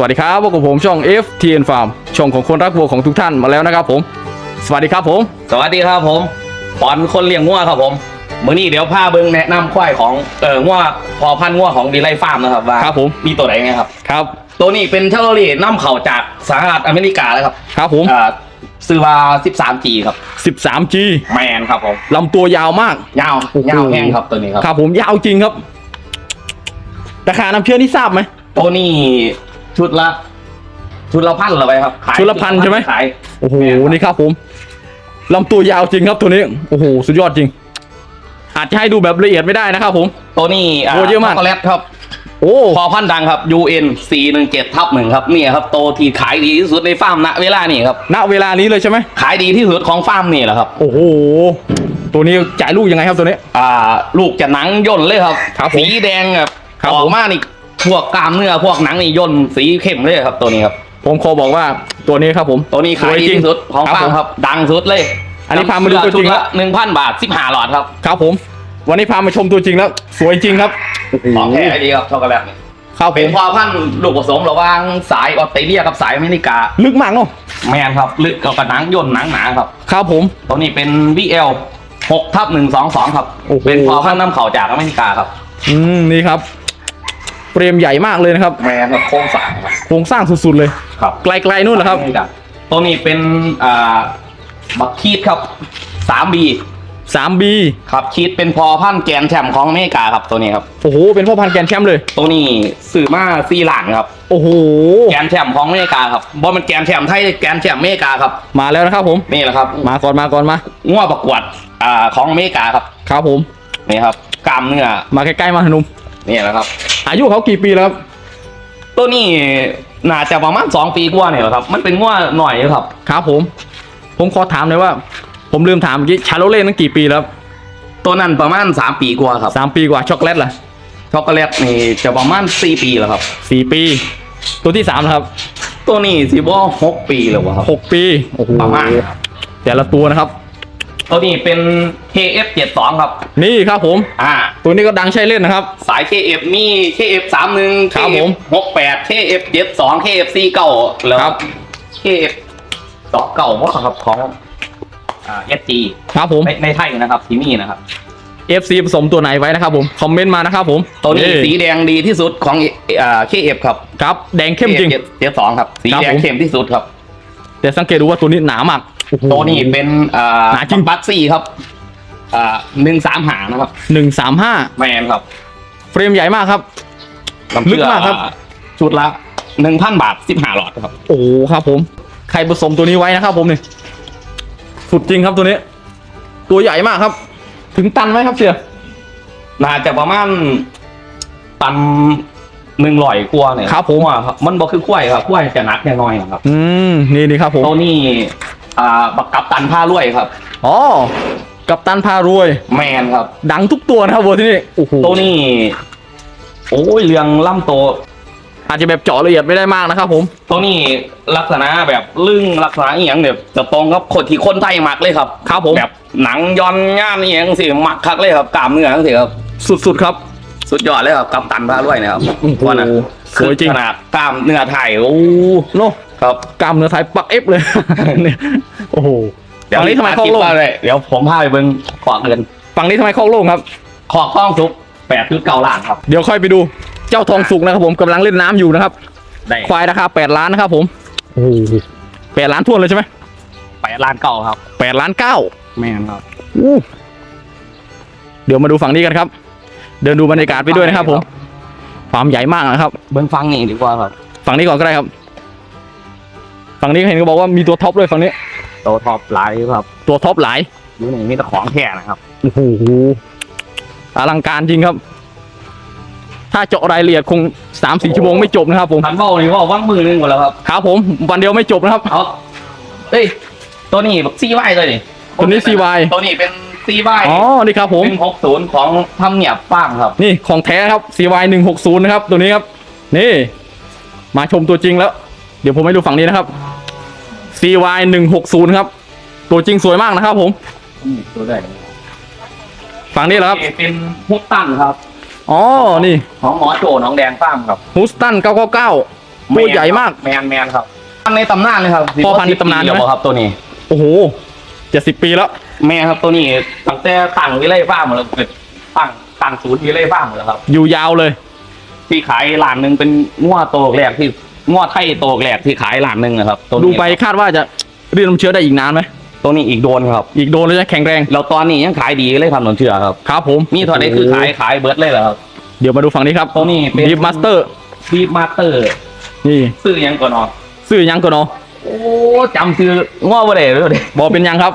วัสดีครับพบกับผมช่อง FTN Farm ช่องของคนรักวัวของทุกท่านมาแล้วนะครับผม สวัสดีครับผม สวัสดีครับผมปอนคนเลี้ยงงัวครับผมมื้อนี้เดี๋ยวพาเบิ้งแนะนำควายของเอองัวพอพันธุ์งัวของดีไลฟาร์มนะครับว่าครับผมมีตัวไหนไงครับครับ ตัวนี้เป็นเทอร์รี่น้ำเข่าจากสหรัฐอเมริกาเลยครับครับผมอ่าซื้อมา 13G ครับ 13G แมนครับผมลำตัวยาวมาก ยาวโอ้โหยาวแห้งครับตัวนี้ครับครับผมยาวจริงครับราคาน้ำเชื่อนี่ทราบไหมตัวนี้ ชุดละ ชุดละพันเหรอไปครับขายชุดละพันใช่ไหม ขาย โอ้โหแม่นครับนี่ครับผมลำตัวยาวจริงครับตัวนี้ โอ้โห สุดยอดจริง อาจจะให้ดูแบบละเอียดไม่ได้นะครับผม ตัวนี้โอ้เยอะมาก ช็อกโกแลตครับโอ้ พอพันธุ์ดังครับ UN 417ทับหนึ่งครับเนี่ยครับโตที่ขายดีที่สุดในฟาร์มณเวลานี้ครับ ณ เวลานี้เลยใช่ไหม ขายดีที่สุดของฟาร์มนี่แหละครับ โอ้โห ตัวนี้จ่ายลูกยังไงครับตัวนี้ อ่า ลูกจะหนังย่นเลยครับ ครับผมสีแดงแบบครับออผกม มานี่ พวกกล้ามเนื้อพวกหนังนี่ย่นสีเข้มเลยครับ ตัวนี้ครับ ผมขอบอกว่าตัวนี้ครับผมตัวนี้ขายดีที่สุดของฟาร์มครับ ดังสุดเลย อันนี้พามาดูตัวจริงชุแล้วละหนึ่งพันบาทสิบห้าหลอดครับ ครับผม วันนี้พามาชมตัวจริงแล้ว สวยจริงครับของแท้ดีครับช็อกโกแลตนี่ครับผเป็นมพ่อพันธุ์ลูกผสมระหว่างสายออสเตรเลียกับสายอเมริกา ลึกมากเนาะแมนครับ ลึกกับกระหนังย่นหนังหนาครับ ครับผม ตัวนี้เป็น VL 6ทับ122ครับโอ้โหเป็นพอพันธุ์นำเข้าจากอเมริกาครับ อืมนี่ครับ เฟรมใหญ่มากเลยนะครับ แมนกับโครงสร้างครับโครงสร้างสุดๆเลย ครับไกลๆนู่นแหละครับ ตัวนี้เป็นอ่าบักคีดครับ 3B 3B ครับคีดเป็นพอพันธุ์แกนแชมป์ของอเมริกาครับตัวนี้ครับ โอ้โห เป็นพ่อพันธุ์แกรนด์แชมป์เลย ตัวนี้สื่อมาซีหลานครับ โอ้โห แกนแชมป์ของอเมริกาครับบอมันแกนแชมป์ไทยแกนแชมป์อเมริกาครับมาแล้วนะครับผม นี่แหละครับมาก่อนมาก่อนมา ง้วประกวดอ่าของอเมริกาครับครับผม นี่ครับกล้ามเนื้อมาใกล้ๆมาหนุ่มนี่แหละครับ อายุเขากี่ปีแล้วครับ ตัวนี้น่าจะประมาณสองปีกว่าเนี่ยแหละครับ มันเป็นง้วหน่อยครับ ครับผม ผมขอถามเลยว่า ผมลืมถามเมื่อกี้ชาโลเล่นั้นกี่ปีแล้วครับตัวนั้นประมาณสามปีกว่าครับสามปีกว่าช็อกโกแลตล่ะช็อกโกแลตนี่จะประมาณสี่ปีแล้วครับสี่ปี ตัวที่สามนะครับ ตัวนี้สิบ่หกปีแล้ววะครับหกปีโอ้โหประมาณแต่ละตัวนะครับ ตัวนี้เป็น KF72 ครับ นี่ครับผม อ่า ตัวนี้ก็ดังใช้เล่นนะครับ สาย KF มี KF31 ครับผม KF68 KF72 KF49 แล้วครับ KF สองเก่าว่าครับของอ่า SG ครับผม ในในไทยนะครับที่มีนะครับ FC ผสมตัวไหนไว้นะครับผม คอมเมนต์มานะครับผมตัวนี้สีแดงดีที่สุดของอ่า KF ครับ ครับ แดงเข้มจริง72 ครับ สีครับแดงผมเข้มที่สุดครับ แต่สังเกตดูว่าตัวนี้หนามากโอ้โห ตัวนี้เป็นอ่าหนาจริง บัคซี่ครับ อ่าหนึ่งสามหานะครับ หนึ่งสามห้าแมนครับเฟรมใหญ่มากครับลึกมากครับ ชุดละหนึ่งพันบาทสิบห้าหลอดครับ โอ้โหครับผม ใครผสมตัวนี้ไว้นะครับผมนี่สุดจริงครับตัวนี้ ตัวใหญ่มากครับ ถึงตันไหมครับเสียน่าจะประมาณตันหนึ่งร้อยกว่าเนี่ยครับผมว่าครับมันบอกคือขั้วยครับขั้วยจะหนักแค่น้อยนะครับ อืมนี่นี่ครับผมตัวนี้ อ่าบักกับตันผ้ารวยครับ อ๋อ กับตันพารวย แมนครับ ดังทุกตัวนะครับวัวที่นี่โอ้โหตัวนี้ โอ้ยเรื่องล่ำโต อาจจะแบบเจาะละเอียดไม่ได้มากนะครับ ผม ตัวนี้ลักษณะแบบลึ่งลักษณะอหย่างแบบจะตรงกับคนที่คนไทยมักเลยครับครับผม แบบหนังย้อนง่านอหย่างสิมักคักเลยครับกล้ามเนื้อทั้งสิครับ สุดๆครับ สุดยอดเลยครับกับตันผ้ารวยนะครับโอ้โหว่านะสวยจริง ขนาดกล้ามเนื้อไทยโอ้ โน ครับกล้ามเนื้อไทยปักเอฟเลยเนี่ยโอ้โหฝั่งนี้ทำไมคอกโล่งเลยเดี๋ยวผมพาไปเบิ้งขอเงินฝั่งนี้ทำไมคอกโล่งครับ ขอข้องทุกแปดคือเก่าล้านครับ เดี๋ยวค่อยไปดูเจ้าทองสุกนะครับผมกำลังเล่นน้ำอยู่นะครับ ได้ควายราคาแปดล้านนะครับผมโอ้แปดล้านทวนเลยใช่ไหมแปดล้านเก่าครับแปดล้านเก้าแม่นครับอู้เดี๋ยวมาดูฝั่งนี้กันครับ เดินดูบรรยากาศไปด้วยนะครับผมฟาร์มใหญ่มากนะครับ เบิ้งฟังนี่ดีกว่าครับ ฝั่งนี้ก่อนก็ได้ครับ ฝั่งนี้เห็นเขาบอกว่ามีตัวท็อปด้วยฝั่งนี้ โตท็อปไลท์ครับตัวท็อปหลายอยู่นี่มีแต่ของแท้นะครับโอ้โหอลังการจริงครับ ถ้าเจาะรายละเอียดคงสามสี่ชั่วโมงไม่จบนะครับผมทันเบ้านี่ว่าว่างมือนึงหมดแล้วครับครับผมวันเดียวไม่จบนะครับ เอาเอ้ยตัวนี้แบบซีไวเลยนี่ตัวนี้ CY ตัวนี้เป็นซีไวอ๋อนี่ครับผมหนึ่งหกศูนย์ของทำเนียบฟาร์มครับ นี่ของแท้ครับ CY หนึ่งหกศูนย์นะครับ ตัวนี้ครับ นี่ มาชมตัวจริงแล้ว เดี๋ยวผมให้ดูฝั่งนี้นะครับ CY หนึ่งหกศูนย์ครับ ตัวจริงสวยมากนะครับ ผมตัวได้ฝั่งนี้แหละครับ เป็นฮุตตันครับ อ๋อ นี่ ของหมอโจน้องแดงฟาร์มครับฮูสตันเก้าเก้าเก้าตัวใหญ่มาก แมนแมนครับพันในตำนานเลยครับพ่อพันธุ์ในตำนานสิบปีใช่ไหมแล้วครับตัวนี้ โอ้โหเจ็ดสิบปีแล้ว แม่ครับตัวนี้ตั้งแต่ตั้งวิไลฟ้าร์มหมดแล้วเป็นตั้งตั้งศูนย์วิไลฟ้าร์มหมดแล้วครับ อยู่ยาวเลย ที่ขายร้านหนึ่งเป็นง้วโตวแรกที่ ง้วไทยโตวแรกที่ขายร้านหนึ่งนะครับตัวนี้ดูไปคาดว่าจะเรียนน้ำเชื้อได้อีกนานไหมตัวนี้อีกโดนครับ อีกโดนเลยจะแข็งแรงแล้วตอนนี้ยังขายดีเลยครับหนนเชื่อครับครับผมมีถอดได้คือขายขายเบิร์ดเลยเหรอครับเดี๋ยวมาดูฝั่งนี้ครับตัวนี้เป็นดีฟมาสเตอร์บีมาสเตอร์นี่ซื้อยังก่อนอ๋อซื้อยังก่อนเนาะโอ้จำซื้อง้อบ่ได้เลยบอกเป็นยังครับ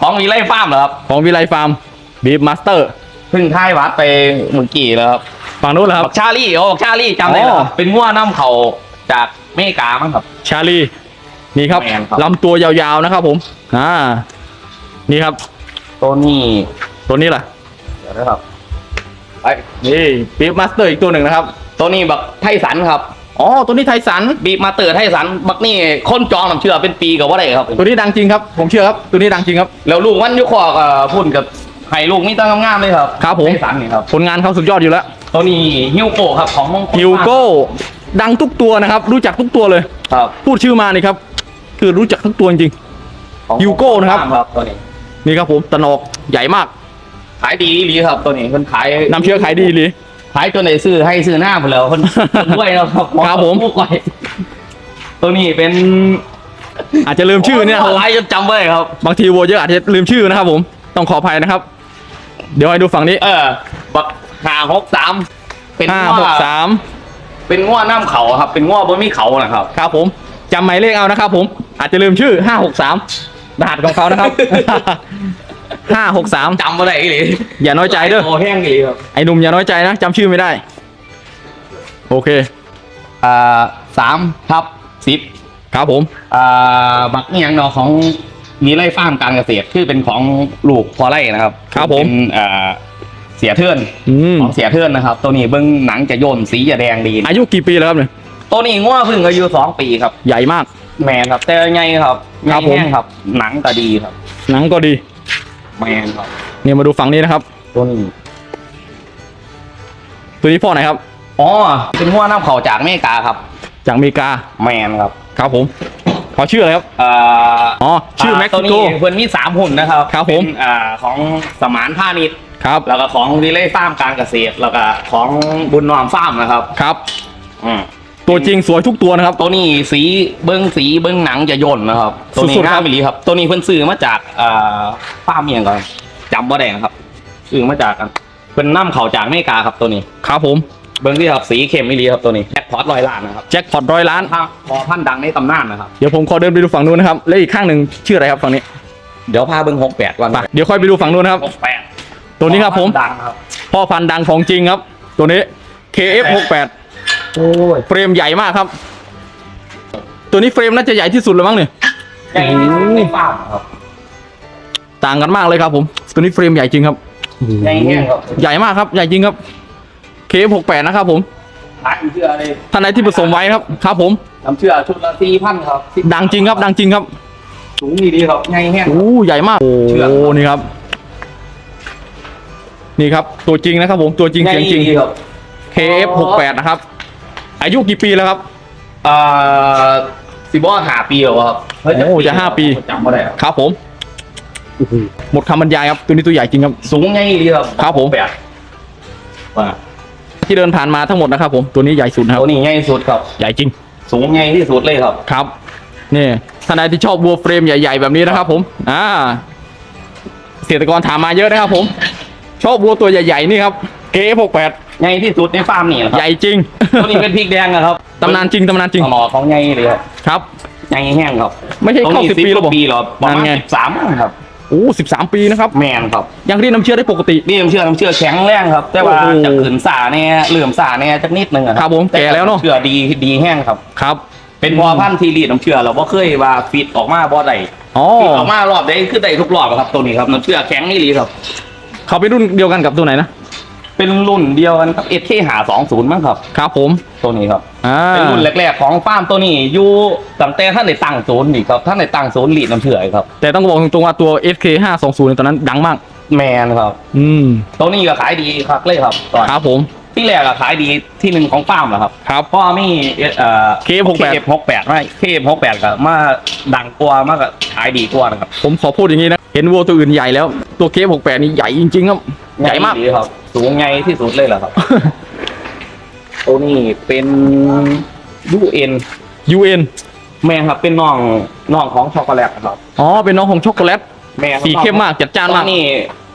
ของวิไลฟาร์มเหรอครับของวิไลฟาร์มบีฟมาสเตอร์เพิ่งท้ายวัดไปเมื่อกี้แล้วครับฝั่งนู้นเหรอครับบักชาลี่โอ้บักชาลี่จำได้เหรออ๋อเป็นง้วน้ำเขา จากเมกามั้งครับ ชาลีนี่ครับแมนครับ ลำตัวยาวๆนะครับผมอ่านี่ครับ ตัวนี้ตัวนี้ล่ะเดี๋ยวนะครับไอนี่บีฟมาสเตอร์อีกตัวหนึ่งนะครับตัวนี้บักไทสันครับอ๋อตัวนี้ไทสัน บีมาเตอร์ไทสันบักนี่คนจองน้ำเชื่อเป็นปีกับว่าได้ครับ ตัวนี้ดังจริงครับ ผมเชื่อครับ ตัวนี้ดังจริงครับ แล้วลูกมันยุคอเอ่อพุ่นกับไห้ลูกนี่ตั้งงามๆเลยครับครับผม ไทสันนี่ครับ ผลงานเขาสุดยอดอยู่แล้ว ตัวนี้ฮิวโก้ครับของมงคลฮิวโก้ดังทุกตัวนะครับ รู้จักทุกตัวเลย ครับพูดชื่อมานี่ครับ คือรู้จักทุกตัวจริง ของฮิวโก้นะครับ ครับตัวนี้ๆนี่ครับผมตะนอกใหญ่มากขายดีอีหลีครับ ตัวนี้คนขายนำเชื้อขายดีเลย ขายจนไหนซื้อให้ซื้อหน้าหมดแล้วคนคนด้วยแล้วครับครับผม ผู้ก่อยตัวนี้เป็นอาจจะลืมชื่อเนี่ยครับผมไลจนจำไว้ครับ บางทีวัวเยอะอาจจะลืมชื่อนะครับผมต้องขออภัยนะครับ เดี๋ยวให้ดูฝั่งนี้ เออบัก หาหกสามเป็นห้าง้หอกสามเป็นง้อน้ำเขาครับ เป็นง้อบนมีเขานะครับ ครับผมจำหมายเลขเอานะครับ ผมอาจจะลืมชื่อห้าหกสามรหัสของเขานะครับห้าหกสามจำมาได้อีหลีอย่าน้อยใจเด้อโอ้แห้งอีหลีครับไอ้หนุ่มอย่าน้อยใจนะจำชื่อไม่ได้ โอเคอ่าสามทับสิบครับผมอ่าบักเนียงเนาะของมีไร่ฟาร์มการเกษตรคือเป็นของลูกพอไร่นะครับ ครับผมเป็นอ่า เสียเทือนอืมของเสียเทือนนะครับ ตัวนี้เบิ้งหนังจะโยนสีจะแดงดี อายุกี่ปีแล้วครับเนี่ยตัวนี้ง้อเพิ่งอายุสองปีครับ ใหญ่มาก แมนครับ แต่ไงครับครับไงผม แห้งครับ หนังก็ดีครับ หนังก็ดี แมนครับ เนี่ยมาดูฝั่งนี้นะครับ ตัวนี้ตัวนี้พ่อไหนครับ อ๋อเป็นง้อน้ำเขาจากอเมริกาครับ จากอเมริกา แมนครับครับผมเขาชื่ออะไรครับอ่าอ๋อ ชื่อเม็กตัวซินี้โกเพื่อนมีสามหุ่นนะครับครับผม เป็นอ่าของสมานพาณิชย์ ครับ แล้วก็ของวิเล่ฟาร์มการเกษตร แล้วก็ของบุญนอมฟาร์มนะครับ ครับ อืมตัวจริงสวยทุกตัวนะครับ ตัวนี้สีเบิ้งสีเบิ้งหนังจะย่นนะครับ ตัวนี้สุดๆครับงามอีหลีครับ ตัวนี้เพิ่นซื้อมาจากอ่าฟาร์มเมียงก่อนจำบ่ได้นะครับซื้อมาจากกันเป็นน้ำเขาจากอเมริกาครับตัวนี้ ครับผมเบิ้งที่ครับสีเข้มอีหลีครับตัวนี้แจ็คพอตร้อยล้านนะครับแจ็คพอตร้อยล้าน ถ้าพอพันธุ์ดังในตำนานนะครับ เดี๋ยวผมขอเดินไปดูฝั่งนู้นนะครับ และอีกข้างหนึ่งชื่ออะไรครับฝั่งนี้เดี๋ยวพาเบิ้งหกแปดวันไปเดี๋ยวค่อยไปดูฝั่งนู้นนะครับ หกแปด ตัวนี้ครับผม ดังครับ พ่อพันธุ์ดังของจริงครับ ตัวนี้ KF68 โอ้ยเฟรมใหญ่มากครับ ตัวนี้เฟรมน่าจะใหญ่ที่สุดเลยมั้งเนี่ย ใหญ่ที่สุดในฟาร์มครับต่างกันมากเลยครับผม ตัวนี้เฟรมใหญ่จริงครับ ใหญ่แห้งครับใหญ่มากครับ ใหญ่จริงครับ KF68 นะครับผมขายเชื่อเลยท่านใดที่ผสมไว้ครับ ครับผม น้ำเชื่อชุดละสี่พันครับดังจริงครับ ดังจริงครับ สูงดีๆครับใหญ่แห้ง โอ้ใหญ่มาก โอ้เชื่อนี่ครับ นี่ครับตัวจริงนะครับผมตัวจริงเสียงจริงใหญ่ดีครับ KF68 นะครับ อายุกี่ปีแล้วครับเอ่อสิบว่าหาปีเหรอครับเฮ้ยโอ้จะห้าปีจำไม่ได้ครับครับผม หมดคำบรรยายครับ ตัวนี้ตัวใหญ่จริงครับ สูงใหญ่ดีครับครับผม แปดว่าที่เดินผ่านมาทั้งหมดนะครับผมตัวนี้ใหญ่สุดนะครับตัวนี้ใหญ่สุดครับ ใหญ่จริงสูงใหญ่ที่สุดเลยครับ ครับนี่ท่านใดที่ชอบวัวเฟรมใหญ่ ๆ แบบนี้นะครับผมอ่าเกษตรกรถามมาเยอะนะครับผม ชอบวัวตัวใหญ่ๆนี่ครับ KF68 ใหญ่ที่สุดในฟาร์มนี่แหละคใหรับญ่จริงตัวนี้เป็นพริกแดงนะครับตำนานจริงตำนานจริงหน่อของใหญ่เลยครับครับใหญ่แห้งครับ ไม่ใช่ตรงเข้านี้สิบสิบปีแล้วบอกปีเหรอประมานั่ณนไงสิบสามครับโอ้สิบสามปีนะครับแมนครับยังเรียกน้ำเชื่อได้ปกตินี่น้ำเชื่อน้ำเชื่อแข็งแรงครับ แต่ว่าโอ้โหจะขืนสาเนี่ยเหลื่อมสาเนี่ยจักนิดนึงอะครับผมแก่แล้วเนอะเชื่อดีดีแห้งครับครับ เป็นพอพันธุ์ทีรีดน้ำเชื่อเราบ่เคยว่าฟิตออกมาบ่ได้อ๋อฟิตออกมารอบได้คือได้ทุกรอบอะครับตัวนี้ครับน้ำเชื่อแข็งนี่ลีครับ เขาเป็นรุ่นเดียวกันกับตัวไหนนะเป็นรุ่นเดียวกันครับ SK หา20มั้งครับ ครับผมตัวนี้ครับอ่าเป็นรุ่นแรกๆของฟาร์มตัวนี้อยู่ตั้งแต่ท่านได้ตั้งศูนย์นี่ครับท่านได้ตั้งศูนย์ลีดน้ำเชื่อครับแต่ต้องบอกตรงๆว่าตัว SK 520ในตอนนั้นดังมากแมนครับ อืมตัวนี้ก็ขายดีครับเลยครับตอนครับผม ที่แรกอะขายดีที่หนึ่งของฟาร์มเหรอครับครับเพราะว่ามีเอ่อ KF68 หกแปดไม่เคหกแปดกับมาดังกว่ามากกับขายดีกว่านะครับ ผมขอพูดอย่างนี้นะ เห็นวัวตัวอื่นใหญ่แล้ว ตัวเคหกแปดนี่ใหญ่จริงๆครับ ใหญ่มาก ดีครับ สูงไงที่สุดเลยเหรอครับ ตัวนี้เป็นยูเอ็น UN แม่ครับเป็นน้องน้องของช็อกโกแลตครับ อ๋อ เป็นน้องของช็อกโกแลต แม่ครับสีเข้มมากจัดจ้านตอมานกนี้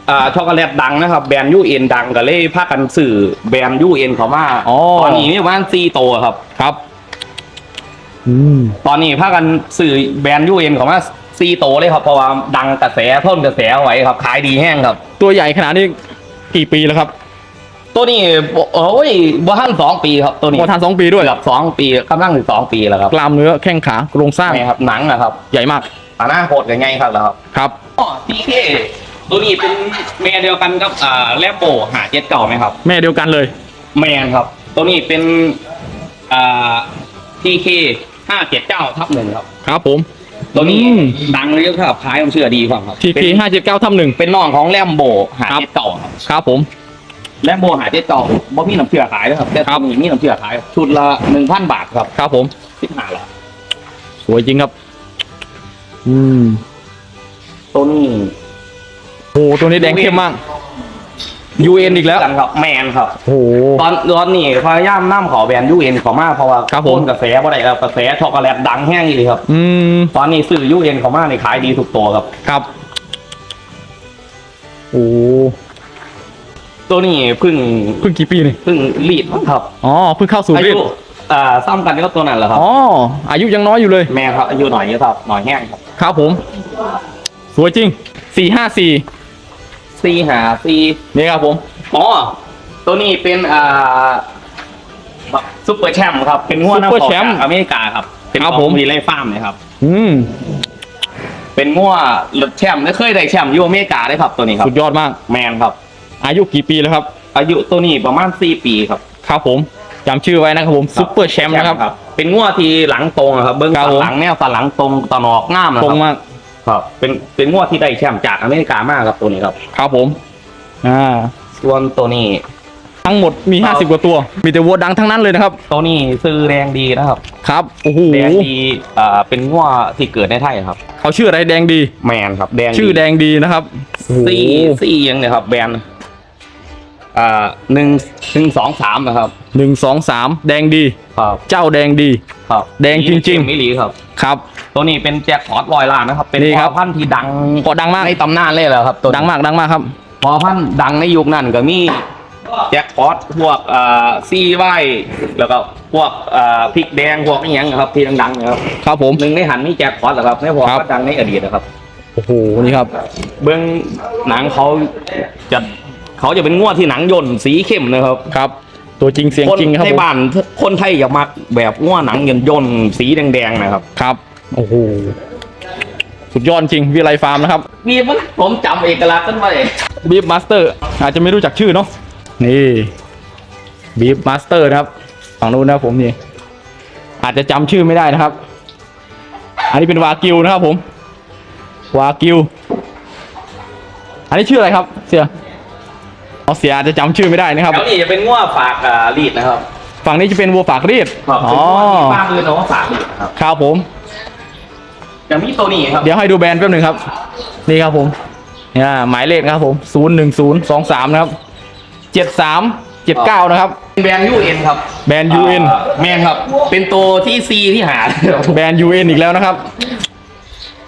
อ่าช็อกโกแลตดังนะครับ แบรนด์ยูเอ็นดังก็เลยพากันสื่อแบรนด์ยูเอ็นเขามาอ๋อ ตอนนี้มีประมาณซีโตวครับ ครับ อืม ตอนนี้พากันสื่อแบรนด์ยูเอ็นเขามาซีโตวเลยครับเพราะว่าดังกระแสพ่นกระแสเอาไว้ครับขายดีแห้งครับ ตัวใหญ่ขนาดนี้กี่ปีแล้วครับตัวนี้โอ้ยบ้านสองปีครับตัวนี้พอทานสองปีด้วยเกือบสองปีกำลังถึงสองปีแล้วครับกล้ามเนื้อแข้งขาโครงสร้างใช่ครับหนังนะครับ ใหญ่มากอนาคตยังไงครับแล้วครับ ครับ อ๋อทีเค ตัวนี้เป็นแม่เดียวกันกับอ่าแลมโบหาเจ็ดเก่าไหมครับ แม่เดียวกันเลย แมนครับ ตัวนี้เป็นอ่าทีเคห้าเจ็ดเก้าทับหนึ่งครับ ครับผม ตัวนี้อืม ดังเลยครับขายผมเชื่อดีกว่าครับทีเคเป็นห้าเจ็ดเก้าทำหนึ่ง เป็นน้องของแลมโบหาครับ เจ็ดเก่าครับครับผม แลมโบหาเจ็ดเก่าบ่มีน้ำเชื่อขายนะครับแต่ครัตัวบนี้มีน้ำเชื่อขายชุดละหนึ่งพันบาทครับครับผม สิบห้าละสวยจริงครับ อืม ตัวนี้ โอ้โหตัวนี้แดงเข้มมาก UN อีกแล้ว กันครับแมนครับ โอ้โห ตอนตอนนี้พยายามนำขอแบรนด์ยูเอ็นเขามาเพราะว่าครับผม นกระแสบ่ได้แล้วกระแสช็อกโกแลตดังแห้งอีกครับ อืม ตอนนี้ซื้อยูเอ็นเขามาในขายดีทุกตัวครับ ครับ โอ้ตัวนี้เพิ่งเพิ่งกี่ปีนี่ เพิ่งรีดมั้งครับอ๋อ เพิ่งเข้าสู่อาเรียุยนอ่าซ้ำกันก็ตัวนั้นแหละครับ อ๋อ อายุยังน้อยอยู่เลย แม่ครับอายุหน่อยเยอะครับหน่อยแห้งครับ ครับผม สวยจริงสี่ห้าสี่ ซีหาซีนี่ครับผมอ๋อตัวนี้เป็นอ่าซุปเปอร์แชมป์ครับ เป็นงวดซุปเปอร์แชมป์อเมริกาครับ เป็นครับขอผงมวีไลฟาร์มนะครับ อืมเป็นงวดรถแชมป์ไม่เคยได้แชมป์อยูอเมริกาเลยครับตัวนี้ครับ สุดยอดมาก แมนครับ อายุกี่ปีแล้วครับ อายุตัวนี้ประมาณสี่ปีครับ ครับผมจำชื่อไว้นะครับผมซุปเปอร์แชมป์นะครับ เป็นงวดที่หลังตรงอะครับ เบิ้งครับสันผมหลังแนวสันหลังตรงตอนออกง่ามนะตครรังบมาก ครับ เป็นเป็นงวดที่ได้แชมป์จากอเมริกามากครับตัวนี้ครับ ครับผม อ่า ส่วนตัวนี้ ทั้งหมดมี ครับ 50 กว่าตัว มีแต่วัวดังทั้งนั้นเลยนะครับ ตัวนี้ซื้อแดงดีนะครับครับ โอ้โหแดงดีอ่าเป็นงวดที่เกิดในไทยครับ เขาชื่ออะไรแดงดี แมนครับแดงชื่อแดงดีนะครับโอ้โหซี่ซี่ยังเนี่ยครับ แบรนด์อ่าหนึ่งหนึ่งสองสามนะครับ หนึ่งสองสามแดงดี ครับเจ้าแดงดี ครับแดงจริงๆ มิลีครับ ครับ ตัวนี้เป็นแจ็คพอตลอยล้านนะครับ เป็นนี่พครัอบพันธุ์ที่ดังก็ดังมากในตำนานเลยเหรอครับตัวนี้ดังมากดังมากครับ พอพันธุ์ดังในยุคนั้นก็มีแจ็คพอตพวกอ่าซีไว้แล้วก็พวกอ่าพริกแดงพวกนี้ยังครับที่ดังๆนะครับครับผม หนึ่งในหันมีแจ็คพอตนะครับในพวกครับ ก็ดังในอดีตนะครับ โอ้โหนี่ครับ เบื้องหนังเขาจะเขาจะเป็นงวดที่หนังย่นสีเข้มนะครับครับ ตัวจริงเสียงคนจริงครับในผมบ้านคนไทยอยากมักแบบงวดหนังย่นย่นๆสีแดงๆนะครับ ครับ โอ้โห สุดยอดจริงวิไลฟาร์มนะครับ นี่มันผมจำเอกลักษณ์กันไว้บีฟมาสเตอร์อาจจะไม่รู้จักชื่อเนาะนี่บีฟมาสเตอร์นะครับฝั่งนู้นนะครับผมนี่ อาจจะจำชื่อไม่ได้นะครับ อันนี้เป็นวากิวนะครับผม วากิว อันนี้ชื่ออะไรครับ เสียเอาเสียอาจจะจำชื่อไม่ได้นะครับแถวนี้จะเป็นงวดฝากอ่ารีดนะครับ ฝั่งนี้จะเป็นวัวฝากรีดครับอ๋เป็นองวดที่บ้านอื่นเขาก็ฝากรีดนะครับ ครับผม จะมีตัวนี้ครับ เดี๋ยวให้ดูแบรนด์แป๊บหนึ่งครับ นี่ครับผมเนี่ยหมายเลขนะครับผมศูนย์หนึ่งศูนย์สองสามนะครับเจ็ดสามเจ็ดเก้านะครับเป็นแบรนด์ UN ครับแบรนด์ UN อ่าแม่นครับ เป็นตัวที่ C ที่หาแบรนด์ UN อีกแล้วนะครับ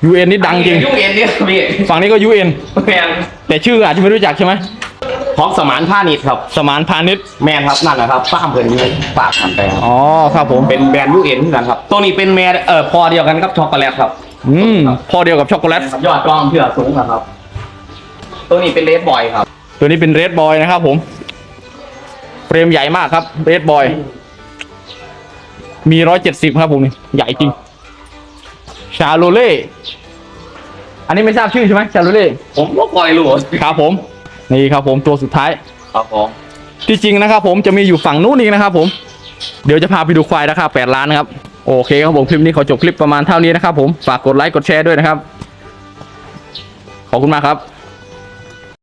UN นี่ดังจริง ยูเอ็นเนี่ยพี่ฝั่งนี้ก็ UN แมนแต่ชื่ออาจจะไม่รู้จักใช่ไหมของสมานผ้านิดครับ สมานพาณิชย์แมนครับนั่นแหละครับฟ้าร์มเพิ่นนี่ฝากกันไปครับอ๋อครับผม เป็นแบรนด์ยูเอ็นเหมือนกันครับ ตัวนี้เป็นแมนเอ่อพอเดียวกันกับช็อกโกแลตครับ อืมพอเดียวกับช็อกโกแลตยอดกล้องเพื่อสูงนะครับ ตัวนี้เป็นเลดบอยครับ ตัวนี้เป็นเรดบอยนะครับผมเฟรมใหญ่มากครับเรดบอย มีร้อยเจ็ดสิบครับผมนี่ใหญ่จริง ชาโลเล่ อันนี้ไม่ทราบชื่อใช่ไหมชาโลเล่ ผมก็คอยรู้ครับผม นี่ครับผมตัวสุดท้าย ครับผมที่จริงนะครับผมจะมีอยู่ฝั่งนู้นอีกนะครับผม เดี๋ยวจะพาไปดูควายราคา8ล้านนะครับ โอเคครับผมคลิปนี้ขอจบคลิปประมาณเท่านี้นะครับผมฝากกดไลค์กดแชร์ด้วยนะครับ ขอบคุณมากครับ